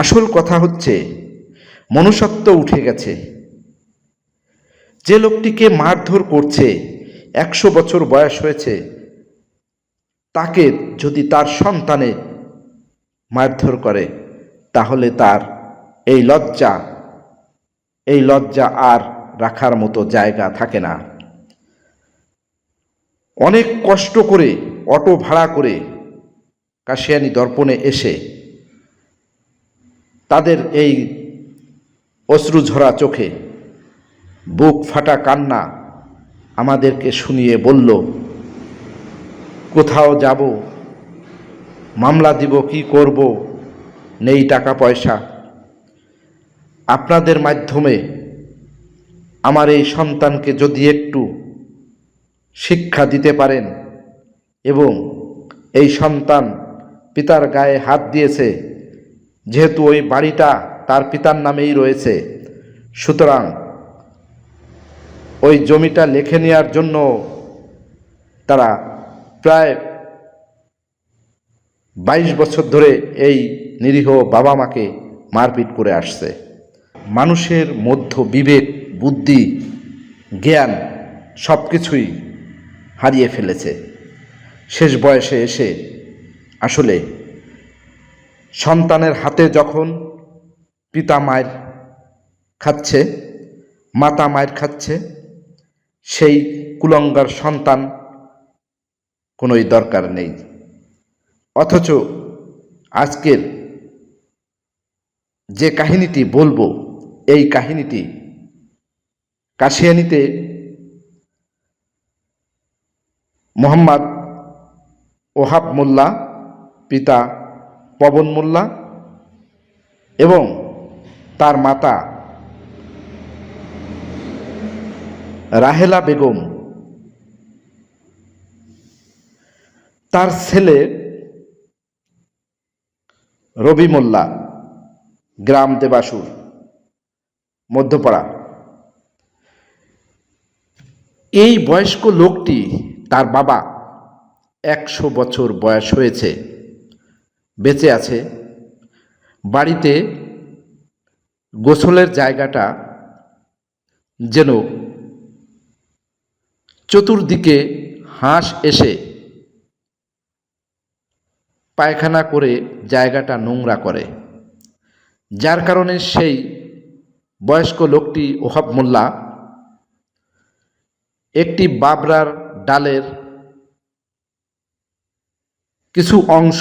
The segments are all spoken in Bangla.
আসল কথা হচ্ছে, মনুষ্যত্ব উঠে গেছে। যে লোকটিকে মারধর করছে, একশো বছর বয়স হয়েছে, তাকে যদি তার সন্তানে মারধর করে, তাহলে তার এই লজ্জা এই লজ্জা আর রাখার মতো জায়গা থাকে না। অনেক কষ্ট করে, অটো ভাড়া করে কাশিয়ানি দর্পণে এসে তাদের এই অশ্রুঝরা চোখে বুক ফাটা কান্না আমাদেরকে শুনিয়ে বলল, কোথাও যাব? মামলা দিব, কি করব? নেই টাকা পয়সা। আপনাদের মাধ্যমে আমার এই সন্তানকে যদি একটু শিক্ষা দিতে পারেন এবং এই সন্তান পিতার গায়ে হাত দিয়েছে যেহেতু ওই বাড়িটা তার পিতার নামেই রয়েছে, সুতরাং ওই জমিটা লেখে নেওয়ার জন্য তারা প্রায় বাইশ বছর ধরে এই নিরীহ বাবা মাকে মারপিট করে আসছে। মানুষের মধ্য বিবেক বুদ্ধি, জ্ঞান সব কিছুই হারিয়ে ফেলেছে। শেষ বয়সে এসে আসলে সন্তানের হাতে যখন পিতা মায়ের খাচ্ছে, মাতা মায়ের খাচ্ছে, সেই কুলঙ্গার সন্তান কোনোই দরকার নেই। অথচ আজকের যে কাহিনীটি বলব, এই কাহিনীটি কাশিয়ানিতে মোহাম্মদ ওহাব মোল্লা পিতা পবন মোল্লা এবং তার মাতা রাহেলা বেগম। তার ছেলে রবি মোল্লা, গ্রাম দেবাসুর, মধ্যপাড়া। এই বয়স্ক লোকটি তার বাবা একশো বছর বয়স হয়েছে। বেঁচে আছে। বাড়িতে গোসলের জায়গাটা যেন চতুর্দিকে হাঁস এসে পায়খানা করে জায়গাটা নোংরা করে। যার কারণে সেই বয়স্ক লোকটি ওহাব মোল্লা একটি বাবরার ডালের কিছু অংশ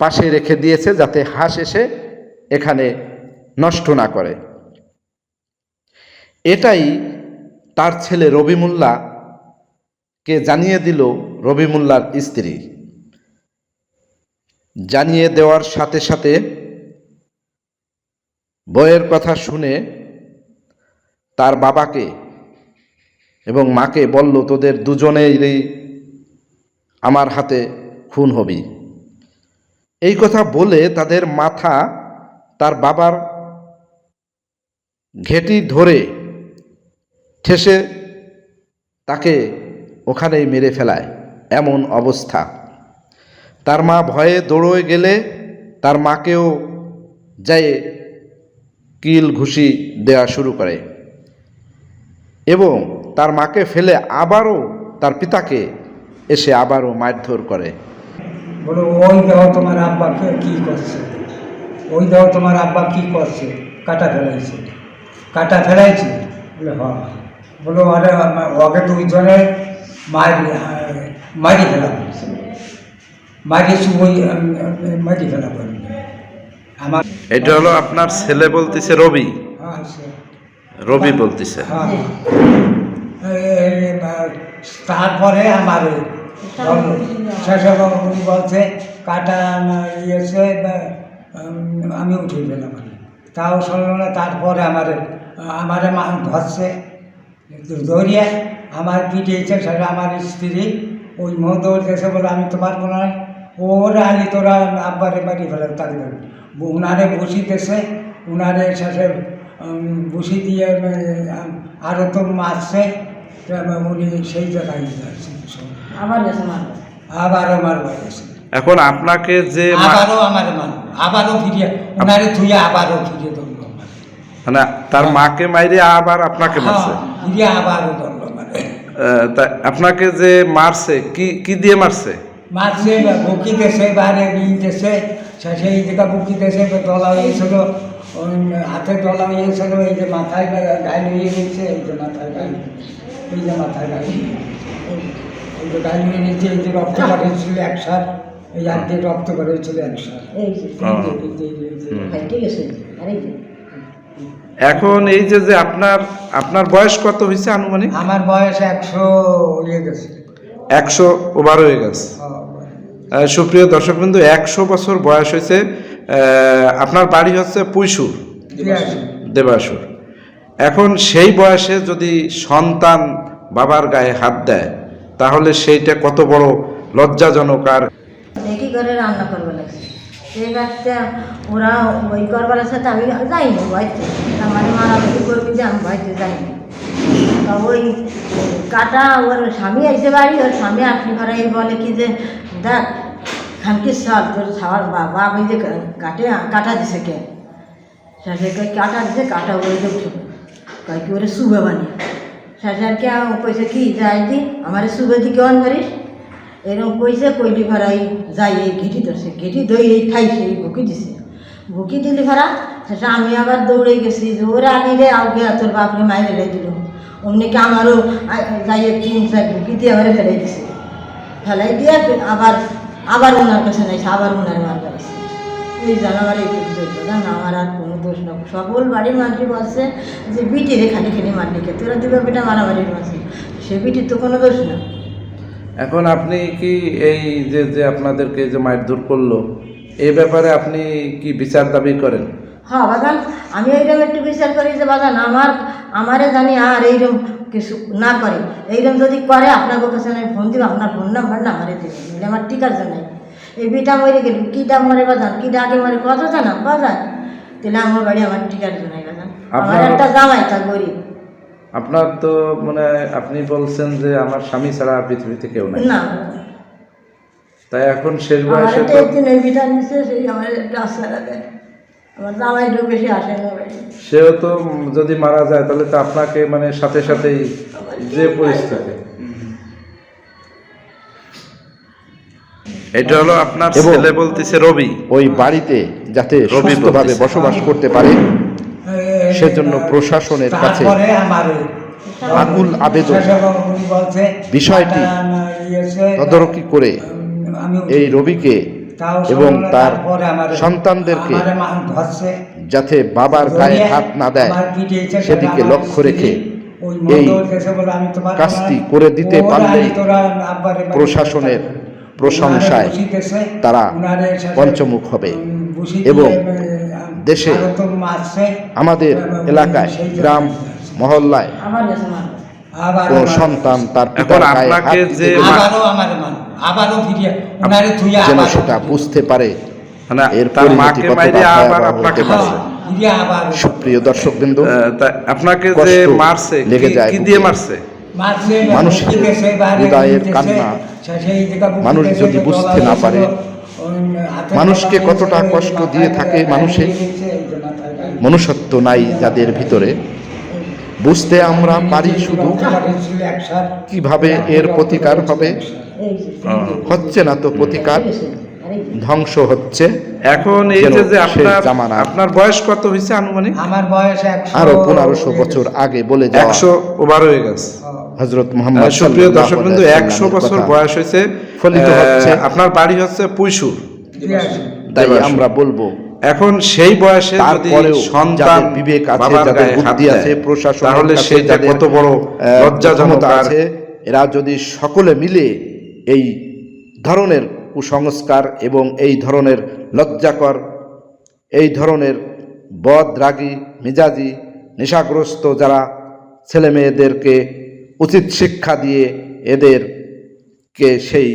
পাশে রেখে দিয়েছে যাতে হাঁস এসে এখানে নষ্ট না করে। এটাই তার ছেলে রবি কে জানিয়ে দিল রবি মোল্লার স্ত্রী। জানিয়ে দেওয়ার সাথে সাথে বইয়ের কথা শুনে তার বাবাকে এবং মাকে বলল, তোদের দুজনেরই আমার হাতে খুন হবি। এই কথা বলে তাদের মাথা তার বাবার ঘেটি ধরে ঠেসে তাকে ওখানেই মেরে ফেলায়। এমন অবস্থা। তার মা ভয়ে দৌড়ে গেলে তার মাকেও যায় কিল ঘুষি দেওয়া শুরু করে এবং তার মাকে ফেলে আবারও তার পিতাকে এসে আবারও মারধর করে। বলো ওই দেখো তোমার আব্বাকে কি করছে? ওই দেখো তোমার আব্বা কি করছে? কাটা ফেলাইছে। কাটা ফেলাইছে? বলে হ। বলো আরে ওকে দুইজনে মারি মারি ফেলা হয়েছে মারি শুভই মারি ফেলা করি আমার এটা হলো আপনার ছেলে বলতেছে রবি। হ্যাঁ, রবি বলতেছে। হ্যাঁ। তারপরে আমার উনি বলছে কাটা ইয়েছে আমি উঠে গেলাম তাও শুনলো না তারপরে আমার আমারে মা ধরছে ধরিয়ে আমার পিটিয়েছে সেটা আমার স্ত্রী। ওই মুখ দৌড়তেছে বলে আমি তো পারব না। ওরা আলি তোরা আব্বারে বাড়ি ফেলে তাকে উনারে বসিতেছে উনারে শেষে বসি দিয়ে আরও তো মারছে। তো সেই জায়গায় যাচ্ছে আবার গেছে মারবে আবার আমার বয়সে এখন আপনাকে যে আবারও আমার মান আবারও ফিরিয়ে ওনারে থুইয়া আবারও ফিরিয়ে ধরলো মানে তার মাকে মাইরে আবার আপনাকে মারছে? হ্যাঁ, ফিরিয়ে আবারও ধরলো তা আপনাকে যে মারছে কি কি দিয়ে মারছে? মারছে বুকি দেশে বাইরে দেশে সেই জায়গা বুকি দেশে ডলা হয়েছিল হাতে ডলা হয়েছিল এই যে মাথায় গাইল হয়ে গেছে এই যে মাথায় এই যে মাথায় গাইল এই যে হয়ে এই যে রক্ত করেছিল একসার এই আর যে রক্ত করেছিল একসার এই হ্যাঁ। আছে আরে যে এখন এই যে যে আপনার আপনার বয়স কত হয়েছে আনুমানিক? আমার বয়স একশো ইয়ে গেছে। একশো ওভার হয়ে গেছে। সুপ্রিয় দর্শক বিন্দু একশো বছর বয়স হয়েছে আপনার বাড়ি হচ্ছে পুইশুর। দেবাসুর এখন সেই বয়সে যদি সন্তান বাবার গায়ে হাত দেয়, তাহলে সেইটা কত বড় লজ্জাজনক আর একই করে রান্না করবে লাগছে সেই রাখতে ওরা ওই করবার সাথে আমি যাইনি ভয়তে তার মানে মারামারি করবি যে আমি ভয়তে যাইনি। তা ওই কাটা ওর স্বামী এসে বাড়ি, ওর স্বামী আপনি ঘরে বলে কি যে, দেখ, খানকি সাল তোর খাওয়ার বাবা ওই যে কাটে, কাটা দিছে কে? কাটা দিছে? কাটা ওই যে কয় কি ওরে শুবে বানিয়ে শেষেরকে কইছে কি যাই দি আমার শুবে দি কেমন করিস এরকম কইছে কইলি ভাড়াই যাই এই ঘেটি ধরছে ঘেটি ধরে এই ঠাইছে এই ভুকি দিছে ভুকি দিলি ভাড়া সেটা আমি আবার দৌড়ে গেছি যে ওরা আনি রে আগে তোর বাপরে মাইরে লে দিল অমনি কি আমারও আ- যাই তিন চার ভুকি দিয়ে আমার ফেলাই দিছে ফেলাই দিয়ে আবার আবার ওনার কাছে নাইছে আবার ওনার মার পাইছে এই জানাবার এই দোষ না আমার আর কোনো দোষ না সকল বাড়ির মানুষ বলছে যে বিটি রে খালি খালি মারলি কে তোরা দুটো বেটা মারামারির মাঝে সে বিটির তো কোনো দোষ না এখন আপনি কি এই যে যে আপনাদেরকে যে মারধর করল এই ব্যাপারে আপনি কি বিচার দাবি করেন? হ্যাঁ বাগান আমি এইরকম একটু বিচার করি যে বাগান আমার আমারে জানি আর এইরকম কিছু না করে। এইরকম যদি করে আপনার কাছে আমি ফোন দিব আপনার ফোন নাম্বার না আমারে দেবেন আমার টিকার জানাই এই বিটা মরে গেল কিটা মরে বাজান কিটা আগে মরে কত জানা? বাজান তাহলে আমার বাড়ি আমার টিকার জানাই বাজান আমার একটা জামাই তা গরিব। আপনার তো মানে আপনি বলছেন যে আমার স্বামী ছাড়া পৃথিবীতে কেউ নাই। না। তাই এখন শেষ বয়সে তো একদিন এই বিটা নিচ্ছে সেই আমার দেয় আমার জামাইটা বেশি আসে না সেও তো যদি মারা যায় তাহলে তো আপনাকে মানে সাথে সাথেই যে পরিস্থিতি। এটা হলো আপনার ছেলে বলতেছে রবি। ওই বাড়িতে যাতে সুস্থভাবে বসবাস করতে পারে সেজন্য প্রশাসনের কাছে আকুল আবেদন। বিষয়টি তদারকি করে এই রবিকে এবং তার সন্তানদেরকে যাতে বাবার গায়ে হাত না দেয় সেদিকে লক্ষ্য রেখে এই মন্ডল দেশে বলে আমি তোমার কাজটি করে দিতে বাড়ি- প্রশাসনের প্রশংসায় তারা পঞ্চমুখ হবে এবং দেশে আমাদের এলাকায় গ্রাম মহল্লায় কোনো সন্তান তার পিতার গায়ে হাত দিতে মান যেন সেটা বুঝতে পারে। মানে এর পরিণতি মাকে আবার আপনাকে হতে মারছে পারে। সুপ্রিয় দর্শক বিন্দু আপনাকে যে মারছে লেগে কি- যায় কি দিয়ে মারছে? মানুষের হৃদয়ের কান্না। মানুষ যদি বুঝতে না পারে, মানুষকে কতটা কষ্ট দিয়ে থাকে গায়ে মানুষে, লেগেছে, এই যে মাথায় গায়ে। মনুষ্যত্ব নাই যাদের ভিতরে। বুঝতে আমরা পারি শুধু কীভাবে এর প্রতিকার হবে। হচ্ছে না তো প্রতিকার। ধ্বংস হচ্ছে এখন এই যে যে আপনার আপনার বয়স কত হয়েছে আনুমানিক? আমার বয়স একশো আরও পনেরোশো বছর আগে বলে একশো ওভার হয়ে গেছে। হজরত আহ, মোহাম্মদ সুপ্রিয় সাল্লাল্লাহু দর্শক বিন্দু একশো বছর বয়স হয়েছে। ফলিত হচ্ছে। আপনার বাড়ি হচ্ছে পুইশুর। তাই আমরা বলব এখন সেই বয়সে যদি সন্তান বিবেক আছে যাদের বুদ্ধি আছে প্রশাসন তাহলে সেটা কত বড় লজ্জাজনক আছে এরা যদি সকলে মিলে এই ধরনের কুসংস্কার এবং এই ধরনের লজ্জাকর, এই ধরনের বদ রাগী মেজাজি, নেশাগ্রস্ত যারা ছেলে মেয়েদেরকে উচিত শিক্ষা দিয়ে এদেরকে সেই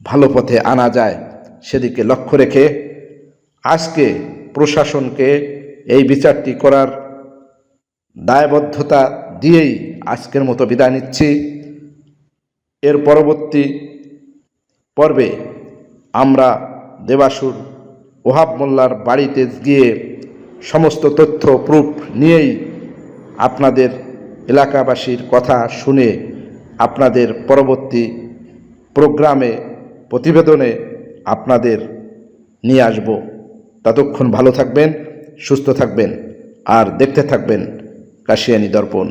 ভালো পথে আনা যায়, সেদিকে লক্ষ্য রেখে আজকে প্রশাসনকে এই বিচারটি করার দায়বদ্ধতা দিয়েই আজকের মতো বিদায় নিচ্ছি। এর পরবর্তী পর্বে আমরা দেবাসুর ওহাব মোল্লার বাড়িতে গিয়ে সমস্ত তথ্য, প্রুফ নিয়েই আপনাদের এলাকাবাসীর কথা শুনে আপনাদের পরবর্তী প্রোগ্রামে, প্রতিবেদনে আপনাদের নিয়ে আসব। ততক্ষণ ভালো থাকবেন, সুস্থ থাকবেন, আর দেখতে থাকবেন কাশিয়ানি দর্পণ।